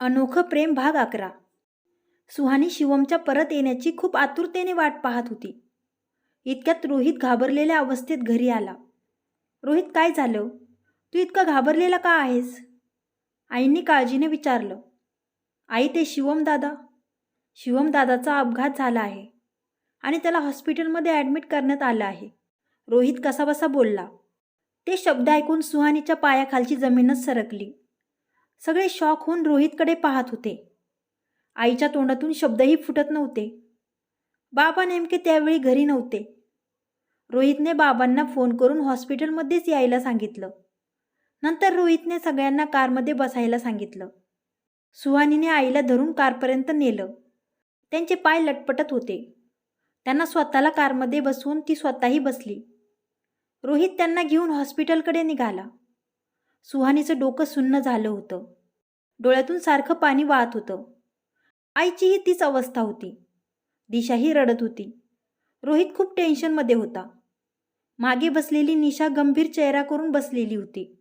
अनोखं प्रेम भाग अकरा. सुहानी शिवमच्या परत येण्याची खूप आतुरतेने वाट पाहत होती. इतक्यात रोहित घाबरलेल्या अवस्थेत घरी आला. रोहित काय झालं? तू इतका घाबरलेला का आहेस? आईंनी काळजीने विचारलं. आई ते शिवम दादा. शिवम दादाचा अपघात झाला आहे आणि त्याला हॉस्पिटलमध्ये ॲडमिट करण्यात आलं आहे. रोहित कसाबसा बोलला. ते शब्द ऐकून सुहानीच्या पायाखालची जमीनच सरकली. सगळे शॉक होऊन रोहितकडे पाहत होते. आईच्या तोंडातून शब्दही फुटत नव्हते. बाबा नेमके त्यावेळी घरी नव्हते. रोहितने बाबांना फोन करून हॉस्पिटलमध्येच यायला सांगितलं. नंतर रोहितने सगळ्यांना कारमध्ये बसायला सांगितलं. सुहानीने आईला धरून कारपर्यंत नेलं. त्यांचे पाय लटपटत होते. त्यांना स्वतःला कारमध्ये बसवून ती स्वतःही बसली. रोहित त्यांना घेऊन हॉस्पिटलकडे निघाला. सुहानीचं डोकं सुन्न झालं होतं. डोळ्यातून सारखं पाणी वाहत होतं. आईचीही तीच अवस्था होती. दिशाही रडत होती. रोहित खूप टेन्शनमध्ये होता. मागे बसलेली निशा गंभीर चेहरा करून बसलेली होती.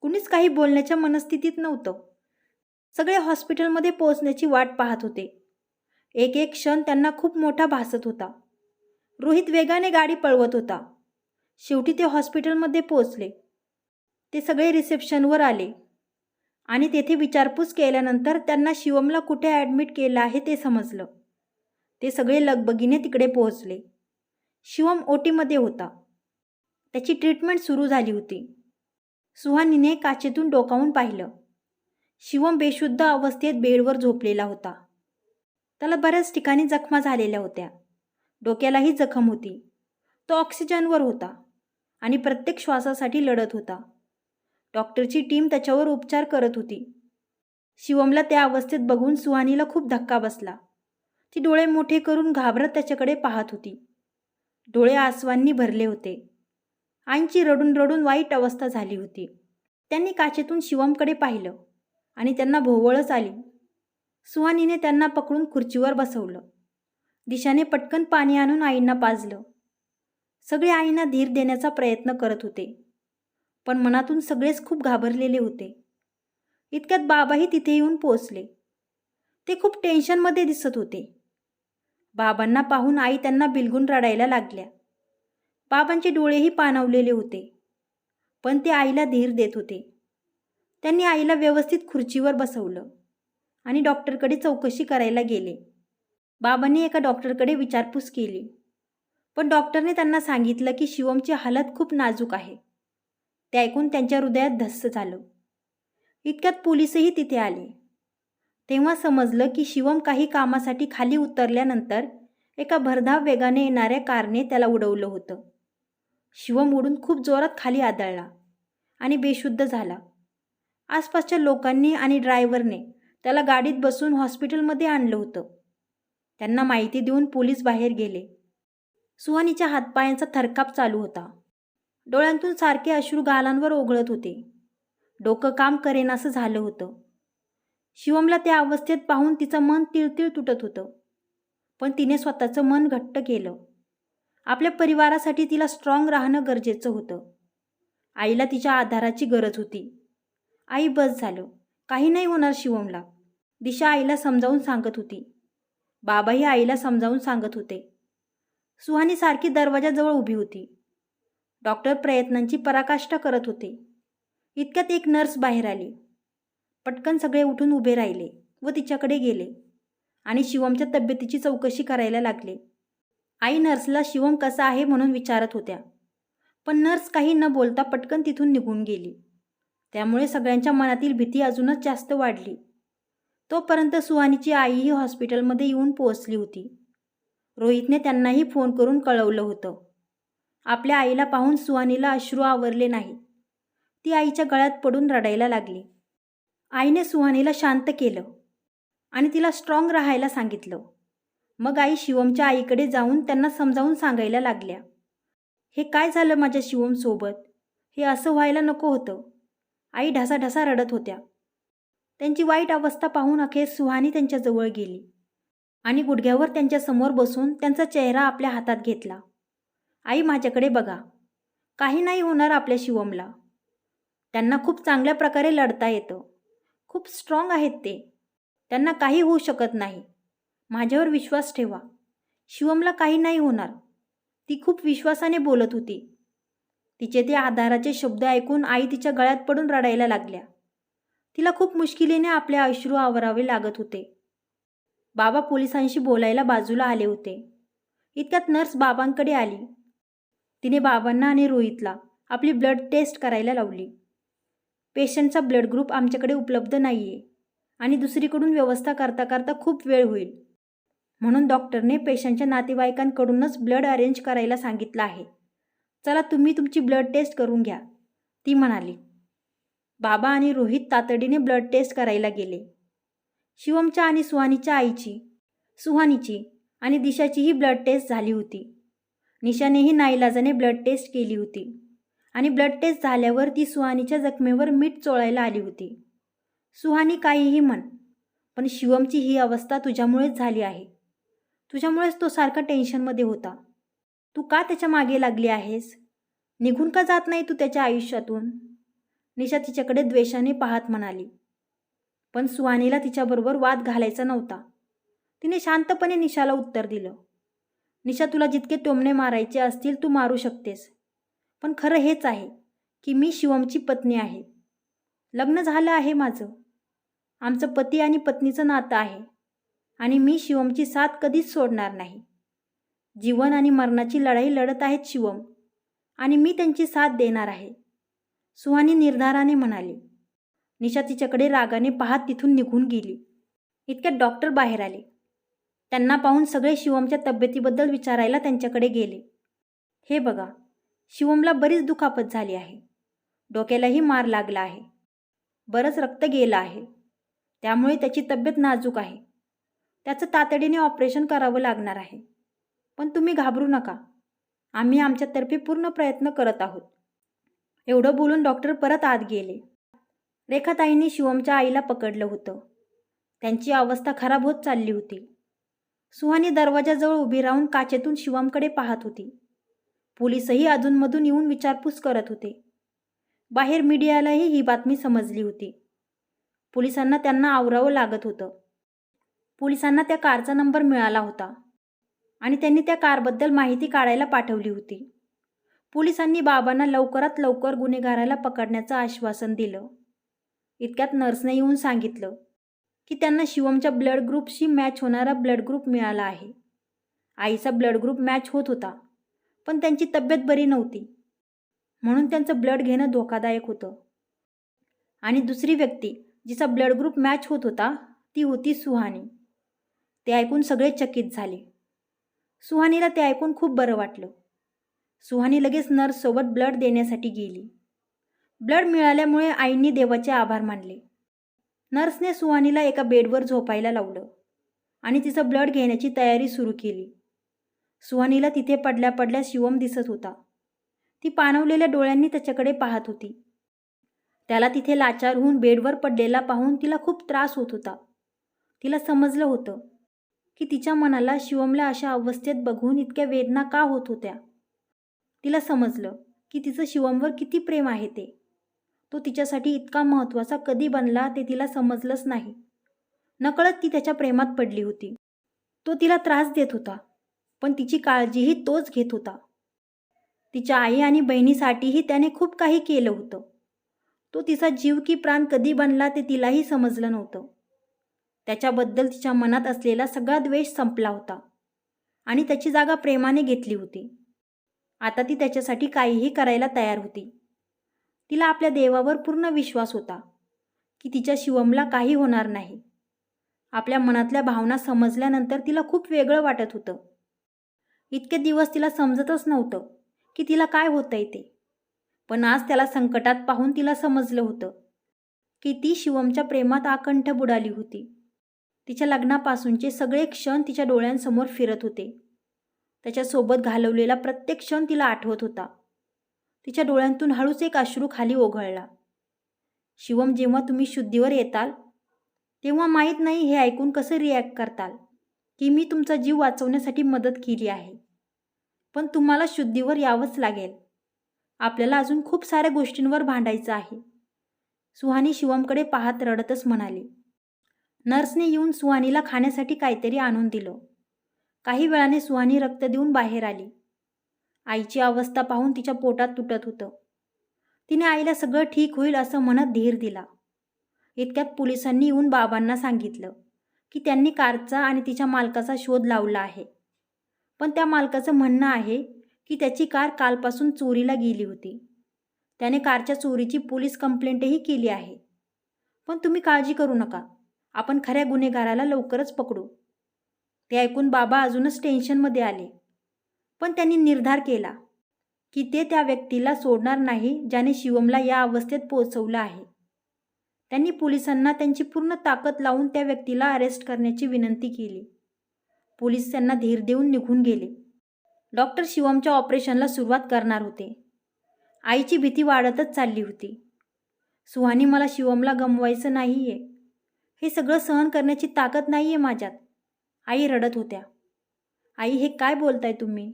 कुणीच काही बोलण्याच्या मनस्थितीत नव्हतं. सगळे हॉस्पिटलमध्ये पोहोचण्याची वाट पाहत होते. एक एक क्षण त्यांना खूप मोठा भासत होता. रोहित वेगाने गाडी पळवत होता. शेवटी ते हॉस्पिटलमध्ये पोहोचले. ते सगळे रिसेप्शनवर आले. आणि तेथे विचारपूस केल्यानंतर त्यांना शिवमला कुठे ॲडमिट केलं आहे ते समजलं. ते सगळे लगबगीने तिकडे पोहोचले. शिवम ओटीमध्ये होता. त्याची ट्रीटमेंट सुरू झाली होती. सुहानीने काचेतून डोकावून पाहिलं. शिवम बेशुद्ध अवस्थेत बेडवर झोपलेला होता. त्याला बऱ्याच ठिकाणी जखमा झालेल्या होत्या. डोक्यालाही जखम होती. तो ऑक्सिजनवर होता. आणि प्रत्येक श्वासासाठी लढत होता. डॉक्टरची टीम त्याच्यावर उपचार करत होती. शिवमला त्या अवस्थेत बघून सुहानीला खूप धक्का बसला. ती डोळे मोठे करून घाबरत त्याच्याकडे पाहत होती. डोळे आसवांनी भरले होते. आईंची रडून रडून वाईट अवस्था झाली होती. त्यांनी काचेतून शिवमकडे पाहिलं आणि त्यांना भोवळच आली. सुहानीने त्यांना पकडून खुर्चीवर बसवलं. दिशाने पटकन पाणी आणून आईंना पाजलं. सगळे आईंना धीर देण्याचा प्रयत्न करत होते. पण मनातून सगळेच खूप घाबरलेले होते. इतक्यात बाबाही तिथे येऊन पोचले ते खूप टेन्शनमध्ये दिसत होते. बाबांना पाहून आई त्यांना बिलगून रडायला लागल्या. बाबांचे डोळेही पाणावलेले होते. पण ते आईला धीर देत होते. त्यांनी आईला व्यवस्थित खुर्चीवर बसवलं आणि डॉक्टरकडे चौकशी करायला गेले. बाबांनी एका डॉक्टरकडे विचारपूस केली. पण डॉक्टरने त्यांना सांगितलं की शिवमची हालत खूप नाजूक आहे. ते ऐकून त्यांच्या हृदयात धस्स झालं. इतक्यात पोलीसही तिथे आले. तेव्हा समजलं की शिवम काही कामासाठी खाली उतरल्यानंतर एका भरधाव वेगाने येणाऱ्या कारने त्याला उडवलं होतं. शिवम उडून खूप जोरात खाली आदळला आणि बेशुद्ध झाला. आसपासच्या लोकांनी आणि ड्रायव्हरने त्याला गाडीत बसून हॉस्पिटलमध्ये आणलं होतं. त्यांना माहिती देऊन पोलीस बाहेर गेले. सुहानीच्या हातपायांचा थरकाप चालू होता. डोळ्यांतून सारखे अश्रू गालांवर ओघळत होते. डोकं काम करेनासं झालं होतं. शिवमला त्या अवस्थेत पाहून तिचं मन तिळतिळ तुटत होतं. पण तिने स्वतःचं मन घट्ट केलं. आपल्या परिवारासाठी तिला स्ट्रॉंग राहणं गरजेचं होतं. आईला तिच्या आधाराची गरज होती. आई बस झालं. काही नाही होणार शिवमला. दिशा आईला समजावून सांगत होती. बाबाही आईला समजावून सांगत होते. सुहानी सारखी दरवाजाजवळ उभी होती. डॉक्टर प्रयत्नांची पराकाष्ठा करत होते. इतक्यात एक नर्स बाहेर आली. पटकन सगळे उठून उभे राहिले व तिच्याकडे गेले आणि शिवमच्या तब्येतीची चौकशी करायला लागले. आई नर्सला शिवम कसा आहे म्हणून विचारत होत्या. पण नर्स काही न बोलता पटकन तिथून निघून गेली. त्यामुळे सगळ्यांच्या मनातील भीती अजूनच जास्त वाढली. तोपर्यंत सुहानीची आईही हॉस्पिटलमध्ये येऊन पोहोचली होती. रोहितने त्यांनाही फोन करून कळवलं होतं. आपल्या आईला पाहून सुहानीला अश्रू आवरले नाही. ती आईच्या गळ्यात पडून रडायला लागली. आईने सुहानीला शांत केलं आणि तिला स्ट्रॉंग राहायला सांगितलं. मग आई शिवमच्या आईकडे जाऊन त्यांना समजावून सांगायला लागल्या. हे काय झालं माझ्या शिवमसोबत हे असं व्हायला नको होतं. आई ढसाढसा रडत होत्या. त्यांची वाईट अवस्था पाहून अखेर सुहानी त्यांच्याजवळ गेली आणि गुडघ्यावर त्यांच्यासमोर बसून त्यांचा चेहरा आपल्या हातात घेतला. आई माझ्याकडे बघा. काही नाही होणार आपल्या शिवमला. त्यांना खूप चांगल्या प्रकारे लढता येतं. खूप स्ट्रॉंग आहेत ते. त्यांना काही होऊ शकत नाही. माझ्यावर विश्वास ठेवा. शिवमला काही नाही होणार. ती खूप विश्वासाने बोलत होती. तिचे ते आधाराचे शब्द ऐकून आई तिच्या गळ्यात पडून रडायला लागल्या. तिला खूप मुश्किलीने आपले अश्रू आवरावे लागत होते. बाबा पोलिसांशी बोलायला बाजूला आले होते. इतक्यात नर्स बाबांकडे आली. तिने बाबांना आणि रोहितला आपली ब्लड टेस्ट करायला लावली. पेशंटचा ब्लड ग्रुप आमच्याकडे उपलब्ध नाही आहे आणि दुसरीकडून व्यवस्था करता करता खूप वेळ होईल. म्हणून डॉक्टरने पेशंटच्या नातेवाईकांकडूनच ब्लड अरेंज करायला सांगितलं आहे. चला तुम्ही तुमची ब्लड टेस्ट करून घ्या ती म्हणाली. बाबा आणि रोहित तातडीने ब्लड टेस्ट करायला गेले. शिवमच्या आणि सुहानीच्या आईची सुहानीची आणि दिशाचीही ब्लड टेस्ट झाली होती. निशानेही नाईलाजाने ब्लड टेस्ट केली होती. आणि ब्लड टेस्ट झाल्यावर ती सुहानीच्या जखमेवर मीठ चोळायला आली होती. सुहानी काहीही म्हण पण शिवमची ही अवस्था तुझ्यामुळेच झाली आहे. तुझ्यामुळेच तो सारखा टेन्शनमध्ये होता. तू का त्याच्यामागे लागली आहेस? निघून का जात नाही तू त्याच्या आयुष्यातून? निशा तिच्याकडे द्वेषाने पाहत म्हणाली. पण सुहानीला तिच्याबरोबर वाद घालायचा नव्हता. तिने शांतपणे निशाला उत्तर दिलं. निशा तुला जितके टोमणे मारायचे असतील तू मारू शकतेस. पण खरं हेच आहे की मी शिवमची पत्नी आहे. लग्न झालं आहे माझं. आमचं पती आणि पत्नीचं नातं आहे. आणि मी शिवमची साथ कधीच सोडणार नाही. जीवन आणि मरणाची लढाई लढत आहेत शिवम. आणि मी त्यांची साथ देणार आहे. सुहानी निर्धाराने म्हणाली. निशा तिच्याकडे रागाने पाहत तिथून निघून गेली. इतक्यात डॉक्टर बाहेर आले. त्यांना पाहून सगळे शिवमच्या तब्येतीबद्दल विचारायला त्यांच्याकडे गेले. हे बघा शिवमला बरीच दुखापत झाली आहे. डोक्यालाही मार लागला आहे. बरंच रक्त गेलं आहे. त्यामुळे त्याची तब्येत नाजूक आहे. त्याचं तातडीने ऑपरेशन करावं लागणार आहे. पण तुम्ही घाबरू नका. आम्ही आमच्यातर्फे पूर्ण प्रयत्न करत आहोत. एवढं बोलून डॉक्टर परत आत गेले. रेखाताईंनी शिवमच्या आईला पकडलं होतं. त्यांची अवस्था खराब होत चालली होती. सुहानी दरवाजाजवळ उभी राहून काचेतून शिवमकडे पाहत होती. पोलीसही अधूनमधून येऊन विचारपूस करत होते. बाहेर मीडियालाही ही बातमी समजली होती. पोलिसांना त्यांना आवरावं लागत होतं. पोलिसांना त्या कारचा नंबर मिळाला होता आणि त्यांनी त्या कारबद्दल माहिती काढायला पाठवली होती. पोलिसांनी बाबांना लवकरात लवकर गुन्हेगाराला पकडण्याचं आश्वासन दिलं. इतक्यात नर्सने येऊन सांगितलं की त्यांना शिवमच्या ब्लड ग्रुपशी मॅच होणारा ब्लड ग्रुप मिळाला आहे. आईचा ब्लड ग्रुप मॅच होत होता पण त्यांची तब्येत बरी नव्हती. म्हणून त्यांचं ब्लड घेणं धोकादायक होतं. आणि दुसरी व्यक्ती जिचा ब्लड ग्रुप मॅच होत होता ती होती सुहानी. ते ऐकून सगळे चकित झाले. सुहानीला ते ऐकून खूप बरं वाटलं. सुहानी लगेच नर्ससोबत ब्लड देण्यासाठी गेली. ब्लड मिळाल्यामुळे आईंनी देवाचे आभार मानले. नर्सने सुहानीला एका बेडवर झोपायला लावलं आणि तिचं ब्लड घेण्याची तयारी सुरू केली. सुहानीला तिथे पडल्या पडल्या शिवम दिसत होता. ती पाणवलेल्या डोळ्यांनी त्याच्याकडे पाहत होती. त्याला तिथे लाचार होऊन बेडवर पडलेला पाहून तिला खूप त्रास होत होता. तिला समजलं होतं की तिच्या मनाला शिवमला अशा अवस्थेत बघून इतक्या वेदना का होत होत्या. तिला समजलं की तिचं शिवमवर किती प्रेम आहे ते. तो तिच्यासाठी इतका महत्त्वाचा कधी बनला ते तिला समजलंच नाही. नकळत ती त्याच्या प्रेमात पडली होती. तो तिला त्रास देत होता पण तिची काळजीही तोच घेत होता. तिच्या आई आणि बहिणीसाठीही त्याने खूप काही केलं होतं. तो तिचा जीव की प्राण कधी बनला ते तिलाही समजलं नव्हतं. त्याच्याबद्दल तिच्या मनात असलेला सगळा द्वेष संपला होता आणि त्याची जागा प्रेमाने घेतली होती. आता ती त्याच्यासाठी काहीही करायला तयार होती. तिला आपल्या देवावर पूर्ण विश्वास होता की तिच्या शिवमला काही होणार नाही. आपल्या मनातल्या भावना समजल्यानंतर तिला खूप वेगळं वाटत होतं. इतके दिवस तिला समजतच नव्हतं की तिला काय होतंय ते. पण आज त्याला संकटात पाहून तिला समजलं होतं की ती शिवमच्या प्रेमात आकंठ बुडाली होती. तिच्या लग्नापासूनचे सगळे क्षण तिच्या डोळ्यांसमोर फिरत होते. त्याच्यासोबत घालवलेला प्रत्येक क्षण तिला आठवत होता. तिच्या डोळ्यांतून हळूच एक अश्रू खाली ओघळला. शिवम जेव्हा तुम्ही शुद्धीवर येताल तेव्हा माहीत नाही हे ऐकून कसं रिॲक्ट करताल की मी तुमचा जीव वाचवण्यासाठी मदत केली आहे. पण तुम्हाला शुद्धीवर यावंच लागेल. आपल्याला अजून खूप साऱ्या गोष्टींवर भांडायचं आहे. सुहानी शिवमकडे पाहत रडतच म्हणाली. नर्सने येऊन सुहानीला खाण्यासाठी काहीतरी आणून दिलं. काही वेळाने सुहानी रक्त देऊन बाहेर आली. आईची अवस्था पाहून तिच्या पोटात तुटत होतं. तिने आईला सगळं ठीक होईल असं म्हणत धीर दिला. इतक्यात पोलिसांनी येऊन बाबांना सांगितलं की त्यांनी कारचा आणि तिच्या मालकाचा शोध लावला आहे. पण त्या मालकाचं म्हणणं आहे की त्याची कार कालपासून चोरीला गेली होती. त्याने कारच्या चोरीची पोलीस कंप्लेंटही केली आहे. पण तुम्ही काळजी करू नका. आपण खऱ्या गुन्हेगाराला लवकरच पकडू. ते ऐकून बाबा अजूनच टेन्शनमध्ये आले. पण त्यांनी निर्धार केला की ते त्या व्यक्तीला सोडणार नाही ज्याने शिवमला या अवस्थेत पोहोचवलं आहे. त्यांनी पोलिसांना त्यांची पूर्ण ताकद लावून त्या व्यक्तीला अरेस्ट करण्याची विनंती केली. पोलीस त्यांना धीर देऊन निघून गेले. डॉक्टर शिवमच्या ऑपरेशनला सुरुवात करणार होते. आईची भीती वाढतच चालली होती. सुहानी मला शिवमला गमवायचं नाही आहे हे सगळं सहन करण्याची ताकद नाही आहे माझ्यात. आई रडत होत्या. आई हे काय बोलताय तुम्ही?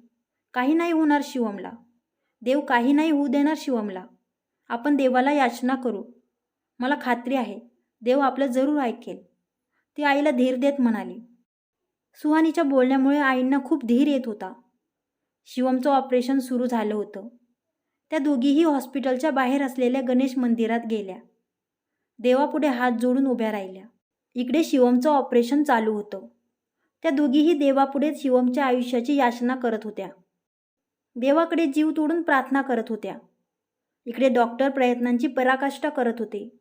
काही नाही होणार शिवमला. देव काही नाही होऊ देणार शिवमला. आपण देवाला याचना करू. मला खात्री आहे देव आपलं जरूर ऐकेल. ती आईला धीर देत म्हणाली. सुहानीच्या बोलण्यामुळे आईंना खूप धीर येत होता. शिवमचं ऑपरेशन सुरू झालं होतं. त्या दोघीही हॉस्पिटलच्या बाहेर असलेल्या गणेश मंदिरात गेल्या. देवापुढे हात जोडून उभ्या राहिल्या. इकडे शिवमचं ऑपरेशन चालू होतं. त्या दोघीही देवापुढे शिवमच्या आयुष्याची याचना करत होत्या. देवाकडे जीव तोडून प्रार्थना करत होत्या. इकडे डॉक्टर प्रयत्नांची पराकाष्ठा करत होते.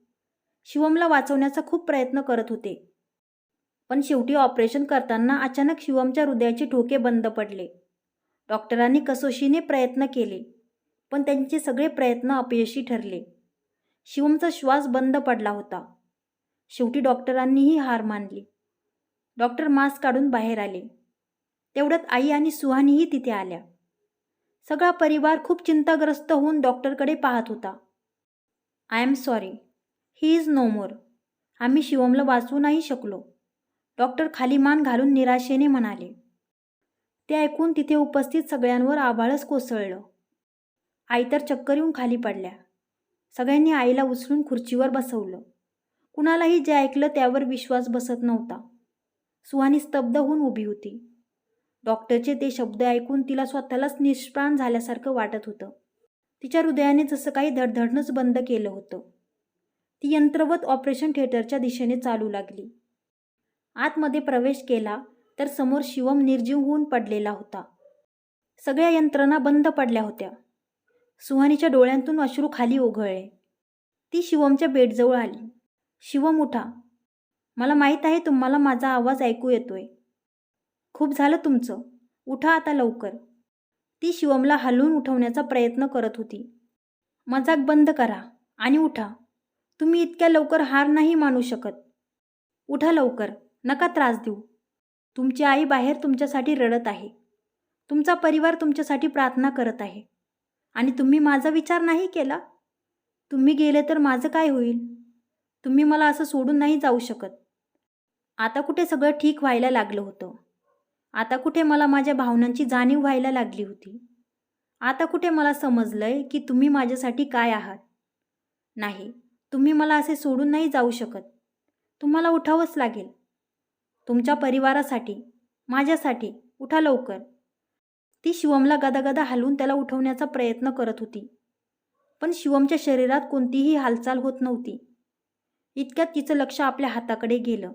शिवमला वाचवण्याचा खूप प्रयत्न करत होते. पण शेवटी ऑपरेशन करताना अचानक शिवमच्या हृदयाचे ठोके बंद पडले. डॉक्टरांनी कसोशीने प्रयत्न केले पण त्यांचे सगळे प्रयत्न अपयशी ठरले. शिवमचा श्वास बंद पडला होता. शेवटी डॉक्टरांनीही हार मानली. डॉक्टर मास्क काढून बाहेर आले. तेवढ्यात आई आणि सुहानीही तिथे आल्या. सगळा परिवार खूप चिंताग्रस्त होऊन डॉक्टरकडे पाहत होता. I am sorry. He is no more. आम्ही शिवमला वाचवू नाही शकलो. डॉक्टर खाली मान घालून निराशेने म्हणाले. ते ऐकून तिथे उपस्थित सगळ्यांवर आभाळच कोसळलं. आई तर चक्कर येऊन खाली पडल्या. सगळ्यांनी आईला उचलून खुर्चीवर बसवलं. कुणालाही जे ऐकलं त्यावर विश्वास बसत नव्हता. सुहानी स्तब्ध होऊन उभी होती. डॉक्टरचे ते शब्द ऐकून तिला स्वतःलाच निष्प्राण झाल्यासारखं वाटत होतं. तिच्या हृदयाने जसं काही धडधडणंच बंद केलं होतं. ती यंत्रवत ऑपरेशन थिएटरच्या दिशेने चालू लागली. आतमध्ये प्रवेश केला तर समोर शिवम निर्जीव होऊन पडलेला होता. सगळ्या यंत्रणा बंद पडल्या होत्या. सुहानीच्या डोळ्यांतून अश्रू खाली ओघळले. ती शिवमच्या बेडजवळ आली. शिवम उठा. मला माहीत आहे तुम्हाला माझा आवाज ऐकू येतोय. खूप झालं तुमचं. उठा आता लवकर. ती शिवमला हलवून उठवण्याचा प्रयत्न करत होती. मजाक बंद करा आणि उठा. तुम्ही इतक्या लवकर हार नाही मानू शकत. उठा लवकर नका त्रास देऊ. तुमची आई बाहेर तुमच्यासाठी रडत आहे. तुमचा परिवार तुमच्यासाठी प्रार्थना करत आहे. आणि तुम्ही माझा विचार नाही केला? तुम्ही गेले तर माझं काय होईल? तुम्ही मला असं सोडून नाही जाऊ शकत. आता कुठे सगळं ठीक व्हायला लागलं होतं. आता कुठे मला माझ्या भावनांची जाणीव व्हायला लागली होती? आता कुठे मला समजलंय की तुम्ही माझ्यासाठी काय आहात? नाही तुम्ही मला असे सोडून नाही जाऊ शकत. तुम्हाला उठावंच लागेल. तुमच्या परिवारासाठी माझ्यासाठी उठा लवकर. ती शिवमला गदागदा हलवून त्याला उठवण्याचा प्रयत्न करत होती. पण शिवमच्या शरीरात कोणतीही हालचाल होत नव्हती. इतक्यात तिचं लक्ष आपल्या हाताकडे गेलं.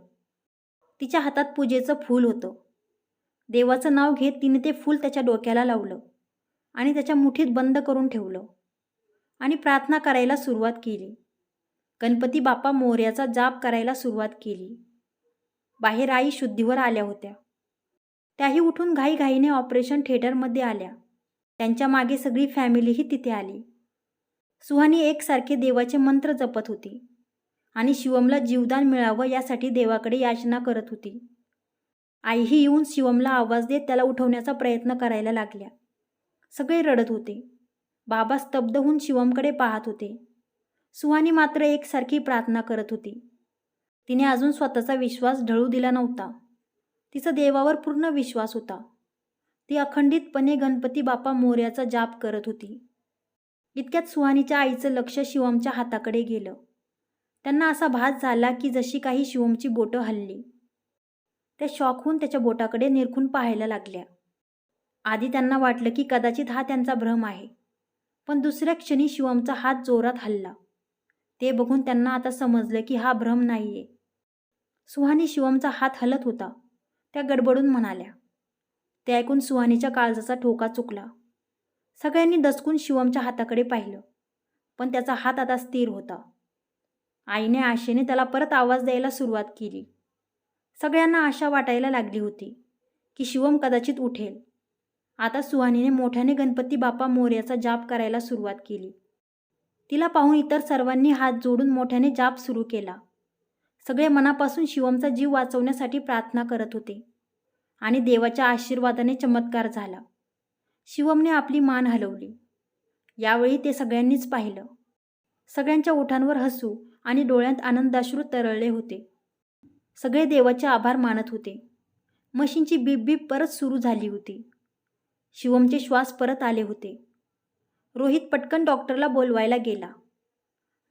तिच्या हातात पूजेचं फूल होतं. देवाचं नाव घेत तिने ते फूल त्याच्या डोक्याला लावलं आणि त्याच्या मुठीत बंद करून ठेवलं आणि प्रार्थना करायला सुरुवात केली. गणपती बाप्पा मोर्याचा जाप करायला सुरुवात केली. बाहेर आई शुद्धीवर आल्या होत्या. त्याही उठून घाईघाईने ऑपरेशन थिएटरमध्ये आल्या. त्यांच्या मागे सगळी फॅमिलीही तिथे आली. सुहानी एकसारखे देवाचे मंत्र जपत होती आणि शिवमला जीवदान मिळावं यासाठी देवाकडे याचना करत होती. आईही येऊन शिवमला आवाज देत त्याला उठवण्याचा प्रयत्न करायला लागल्या. सगळे रडत होते. बाबा स्तब्ध होऊन शिवमकडे पाहत होते. सुहानी मात्र एकसारखी प्रार्थना करत होती. तिने अजून स्वतःचा विश्वास ढळू दिला नव्हता. तिचा देवावर पूर्ण विश्वास होता. ती अखंडितपणे गणपती बाप्पा मोर्याचा जाप करत होती. इतक्यात सुहानीच्या आईचं लक्ष शिवमच्या हाताकडे गेलं. त्यांना असा भास झाला की जशी काही शिवमची बोटं हल्ली. त्या शॉकहून त्याच्या बोटाकडे निरखून पाहायला लागल्या. आधी त्यांना वाटलं की कदाचित हा त्यांचा भ्रम आहे पण दुसऱ्या क्षणी शिवमचा हात जोरात हल्ला. ते बघून त्यांना आता समजलं की हा भ्रम नाहीये. सुहानी शिवमचा हात हलत होता त्या गडबडून म्हणाल्या. ते ऐकून सुहानीच्या काळजाचा ठोका चुकला. सगळ्यांनी दसकून शिवमच्या हाताकडे पाहिलं पण त्याचा हात आता स्थिर होता. आईने आशेने त्याला परत आवाज द्यायला सुरुवात केली. सगळ्यांना आशा वाटायला लागली होती की शिवम कदाचित उठेल. आता सुहानीने मोठ्याने गणपती बाप्पा मोर्याचा जाप करायला सुरुवात केली. तिला पाहून इतर सर्वांनी हात जोडून मोठ्याने जाप सुरू केला. सगळे मनापासून शिवमचा जीव वाचवण्यासाठी प्रार्थना करत होते आणि देवाच्या आशीर्वादाने चमत्कार झाला. शिवमने आपली मान हलवली. यावेळी ते सगळ्यांनीच पाहिलं. सगळ्यांच्या ओठांवर हसू आणि डोळ्यात आनंदाश्रू तरळले होते. सगळे देवाचे आभार मानत होते. मशीनची बीप बीप परत सुरू झाली होती. शिवमचे श्वास परत आले होते. रोहित पटकन डॉक्टरला बोलवायला गेला.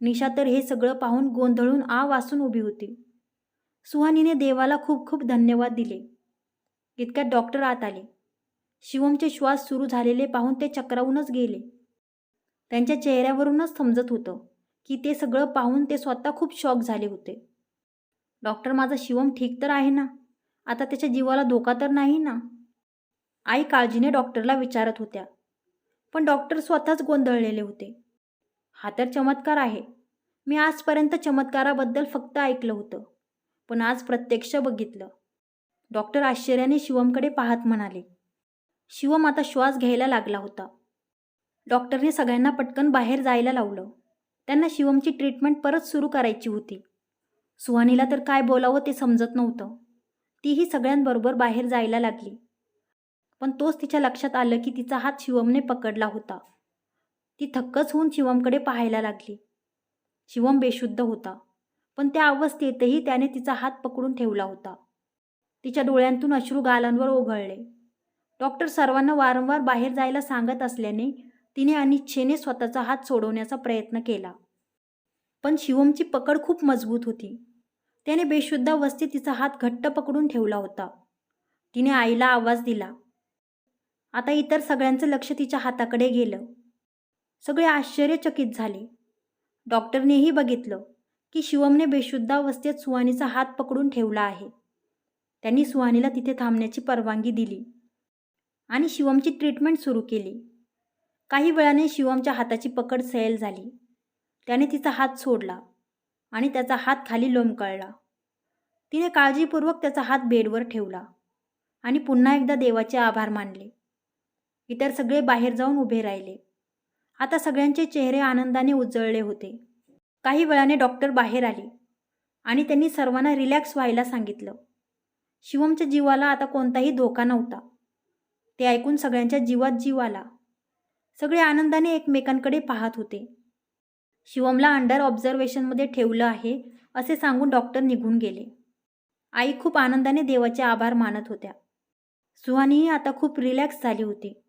निशा तर हे सगळं पाहून गोंधळून आ वासून उभी होती. सुहानीने देवाला खूप खूप धन्यवाद दिले. इतक्यात डॉक्टर आत आले. शिवमचे श्वास सुरू झालेले पाहून ते चक्रावूनच गेले. त्यांच्या चेहऱ्यावरूनच समजत होतं की ते सगळं पाहून ते स्वतः खूप शॉक झाले होते. डॉक्टर माझा शिवम ठीक तर आहे ना? आता त्याच्या जीवाला धोका तर नाही ना? आई काळजीने डॉक्टरला विचारत होत्या. पण डॉक्टर स्वतःच गोंधळलेले होते. हा तर चमत्कार आहे. मी आजपर्यंत चमत्काराबद्दल फक्त ऐकलं होतं. पण आज प्रत्यक्ष बघितलं. डॉक्टर आश्चर्याने शिवमकडे पाहत म्हणाले शिवम आता श्वास घ्यायला लागला होता. डॉक्टरने सगळ्यांना पटकन बाहेर जायला लावलं. त्यांना शिवमची ट्रीटमेंट परत सुरू करायची होती. सुहानीला तर काय बोलावं ते समजत नव्हतं. तीही सगळ्यांबरोबर बाहेर जायला लागली. पण तोच तिच्या लक्षात आलं की तिचा हात शिवमने पकडला होता. ती थक्कच होऊन शिवमकडे पाहायला लागली. शिवम बेशुद्ध होता. पण त्या अवस्थेतही त्याने तिचा हात पकडून ठेवला होता. तिच्या डोळ्यांतून अश्रू गालांवर ओघळले. डॉक्टर सर्वांना वारंवार बाहेर जायला सांगत असल्याने तिने अनिच्छेने स्वतःचा हात सोडवण्याचा प्रयत्न केला. पण शिवमची पकड खूप मजबूत होती. त्याने बेशुद्ध अवस्थेत तिचा हात घट्ट पकडून ठेवला होता. तिने आईला आवाज दिला. आता इतर सगळ्यांचं लक्ष तिच्या हाताकडे गेलं. सगळे आश्चर्यचकित झाले. डॉक्टरनेही बघितलं की शिवमने बेशुद्ध अवस्थेत सुहानीचा हात पकडून ठेवला आहे. त्यांनी सुहानीला तिथे थांबण्याची परवानगी दिली आणि शिवमची ट्रीटमेंट सुरू केली. काही वेळाने शिवमच्या हाताची पकड सैल झाली. त्याने तिचा हात सोडला आणि त्याचा हात खाली लोंबकळला. तिने काळजीपूर्वक त्याचा हात बेडवर ठेवला आणि पुन्हा एकदा देवाचे आभार मानले. इतर सगळे बाहेर जाऊन उभे राहिले. आता सगळ्यांचे चेहरे आनंदाने उजळले होते. काही वेळाने डॉक्टर बाहेर आले आणि त्यांनी सर्वांना रिलॅक्स व्हायला सांगितलं. शिवमच्या जीवाला आता कोणताही धोका नव्हता. ते ऐकून सगळ्यांच्या जीवात जीव आला. सगळे आनंदाने एकमेकांकडे पाहत होते. शिवमला अंडर ऑब्झर्वेशनमध्ये ठेवलं आहे असे सांगून डॉक्टर निघून गेले. आई खूप आनंदाने देवाचे आभार मानत होत्या. सुहानीही आता खूप रिलॅक्स झाली होती.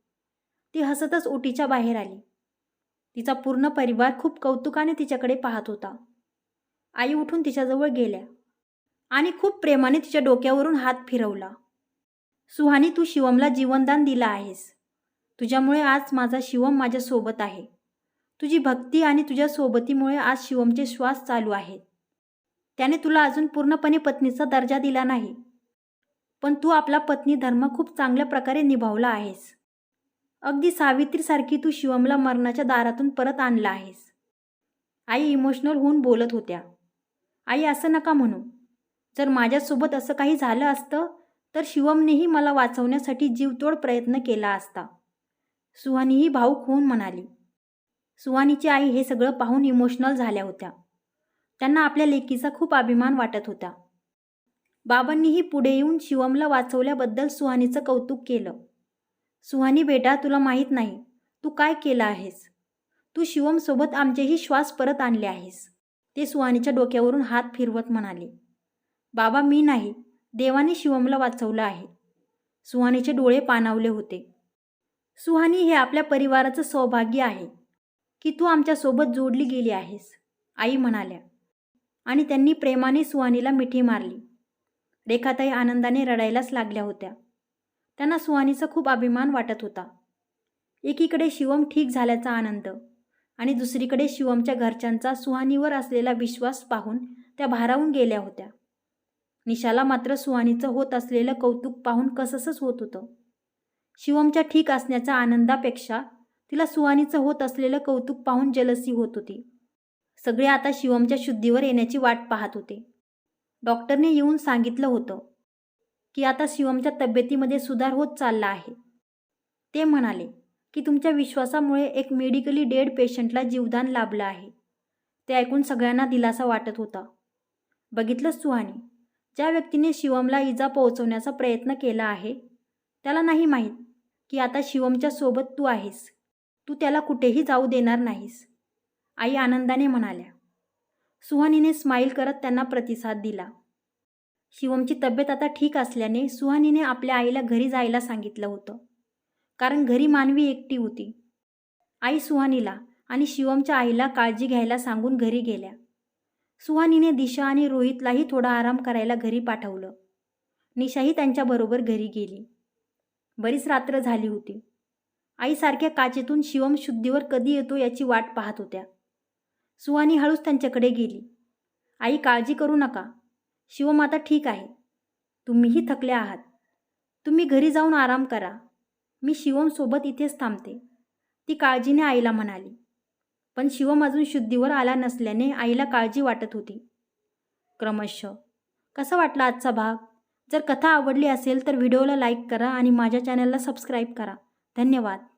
ती हसतच ओटीच्या बाहेर आली. तिचा पूर्ण परिवार खूप कौतुकाने तिच्याकडे पाहत होता. आई उठून तिच्याजवळ गेल्या आणि खूप प्रेमाने तिच्या डोक्यावरून हात फिरवला. सुहानी तू शिवमला जीवनदान दिलं आहेस. तुझ्यामुळे आज माझा शिवम माझ्यासोबत आहे. तुझी भक्ती आणि तुझ्या सोबतीमुळे आज शिवमचे श्वास चालू आहेत. त्याने तुला अजून पूर्णपणे पत्नीचा दर्जा दिला नाही. पण तू आपला पत्नी धर्म खूप चांगल्या प्रकारे निभावला आहेस. अगदी सावित्रीसारखी तू शिवमला मरणाच्या दारातून परत आणला आहेस. आई इमोशनल होऊन बोलत होत्या. आई असं नका म्हणू. जर माझ्यासोबत असं काही झालं असतं तर शिवमनेही मला वाचवण्यासाठी जीवतोड प्रयत्न केला असता. सुहानीही भाऊक होऊन म्हणाली. सुहानीची आई हे सगळं पाहून इमोशनल झाल्या होत्या. त्यांना आपल्या लेकीचा खूप अभिमान वाटत होता. बाबांनीही पुढे येऊन शिवमला वाचवल्याबद्दल सुहानीचं कौतुक केलं. सुहानी बेटा तुला माहीत नाही. तू काय केलं आहेस? तू शिवमसोबत आमचेही श्वास परत आणले आहेस. ते सुहानीच्या डोक्यावरून हात फिरवत म्हणाले. बाबा मी नाही. देवाने शिवमला वाचवलं आहे. सुहानीचे डोळे पाणावले होते. सुहानी हे आपल्या परिवाराचं सौभाग्य आहे. की तू आमच्यासोबत जोडली गेली आहेस आई म्हणाल्या. आणि त्यांनी प्रेमाने सुहानीला मिठी मारली. रेखाताई आनंदाने रडायलाच लागल्या होत्या. त्यांना सुहानीचा खूप अभिमान वाटत होता. एकीकडे शिवम ठीक झाल्याचा आनंद आणि दुसरीकडे शिवमच्या घरच्यांचा सुहानीवर असलेला विश्वास पाहून त्या भारावून गेल्या होत्या. निशाला मात्र सुहानीचं होत असलेलं कौतुक पाहून कससंच होत होतं. शिवमच्या ठीक असण्याच्या आनंदापेक्षा तिला सुहानीचं होत असलेलं कौतुक पाहून जलसी होत होती. सगळे आता शिवमच्या शुद्धीवर येण्याची वाट पाहत होते. डॉक्टरने येऊन सांगितलं होतं की आता शिवमच्या तब्येतीमध्ये सुधार होत चालला आहे. ते म्हणाले की तुमच्या विश्वासामुळे एक मेडिकली डेड पेशंटला जीवदान लाभलं आहे. ते ऐकून सगळ्यांना दिलासा वाटत होता. बघितलंच सुहानी ज्या व्यक्तीने शिवमला इजा पोहोचवण्याचा प्रयत्न केला आहे त्याला नाही माहीत की आता शिवमच्या सोबत तू आहेस. तू त्याला कुठेही जाऊ देणार नाहीस. आई आनंदाने म्हणाल्या. सुहानीने स्माईल करत त्यांना प्रतिसाद दिला. शिवमची तब्येत आता ठीक असल्याने सुहानीने आपल्या आईला घरी जायला सांगितलं होतं. कारण घरी मानवी एकटी होती. आई सुहानीला आणि शिवमच्या आईला काळजी घ्यायला सांगून घरी गेल्या. सुहानीने दिशा आणि रोहितलाही थोडा आराम करायला घरी पाठवलं. निशाही त्यांच्याबरोबर घरी गेली. बरीच रात्र झाली होती. आईसारख्या काचेतून शिवम शुद्धीवर कधी येतो याची वाट पाहत होत्या. सुहानी हळूच त्यांच्याकडे गेली. आई काळजी करू नका. शिवम आता ठीक आहे. तुम्हीही थकले आहात. तुम्ही घरी जाऊन आराम करा. मी शिवमसोबत इथेच थांबते. ती काळजीने आईला म्हणाली. पण शिवम अजून शुद्धीवर आला नसल्याने आईला काळजी वाटत होती. क्रमशः कसा वाटला आजचा भाग? जर कथा आवडली असेल तर व्हिडिओला लाईक करा आणि माझ्या चॅनलला सबस्क्राईब करा. धन्यवाद.